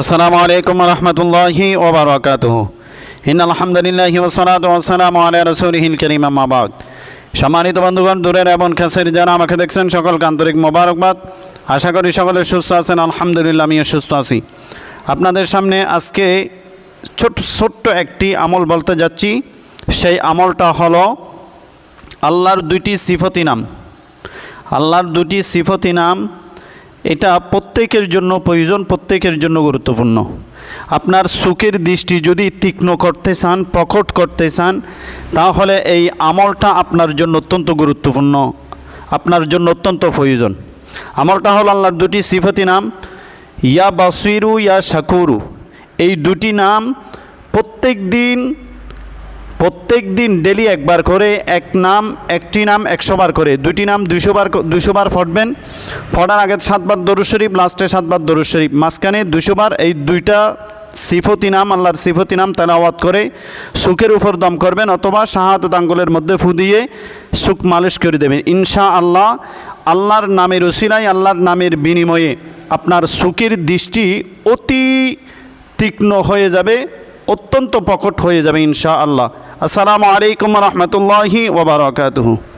আসসালামু আলাইকুম রহমতুল্লাহি ওবরাকাতুহ ইন আলহামদুলিল্লাহ ওসলাত ওসালাম আলিয়া রসুলহিল করিম আম্মাবাদ সম্মানিত বন্ধুগণ, দূরের এবং কাছের যারা আমাকে দেখছেন, সকলকে আন্তরিক মোবারকবাদ। আশা করি সকলে সুস্থ আছেন, আলহামদুলিল্লাহ, আমিও সুস্থ আছি। আপনাদের সামনে আজকে ছোট, ছোট্ট একটি আমল বলতে যাচ্ছি। সেই আমলটা হলো আল্লাহর দুইটি সিফতি নাম। আল্লাহর দুটি সিফতি নাম এটা প্রত্যেকের জন্য প্রয়োজন, প্রত্যেকের জন্য গুরুত্বপূর্ণ। আপনার সুখের দৃষ্টি যদি তীক্ষ্ণ করতে চান, প্রকট করতে চান, তাহলে এই আমলটা আপনার জন্য অত্যন্ত গুরুত্বপূর্ণ, আপনার জন্য অত্যন্ত প্রয়োজন। আমলটা হল আল্লাহর দুটি সিফতি নাম, ইয়া বাসিরু, ইয়া শাকুরু। এই দুটি নাম প্রত্যেক দিন প্রত্যেক দিন ডেলি একবার করে এক নাম, একটি নাম, একশো বার করে। দুটি নাম দুশো বার দুশো বার পড়বেন পড়ার আগে সাতবার দরুদ শরীফ, লাস্টে সাতবার দরুদ শরীফ। মাঝখানে দুশো বার এই দুইটা সিফতি নাম, আল্লাহর সিফতি নাম তেলাওয়াত করে সুখের উপর দম করবেন অথবা শাহাদত আঙ্গুলের মধ্যে ফু দিয়ে সুখ মালিশ করে দেবেন। ইনশা আল্লাহ আল্লাহর নামের উসিলাই আল্লাহর নামের বিনিময়ে আপনার সুখের দৃষ্টি অতি তীক্ষ্ণ হয়ে যাবে। অত্যন্ত প্রকট হয়ে যাবে ইনশা আল্লাহ আসসালামু আলাইকুম রহমতুল্লাহি ওবরাকাতুহু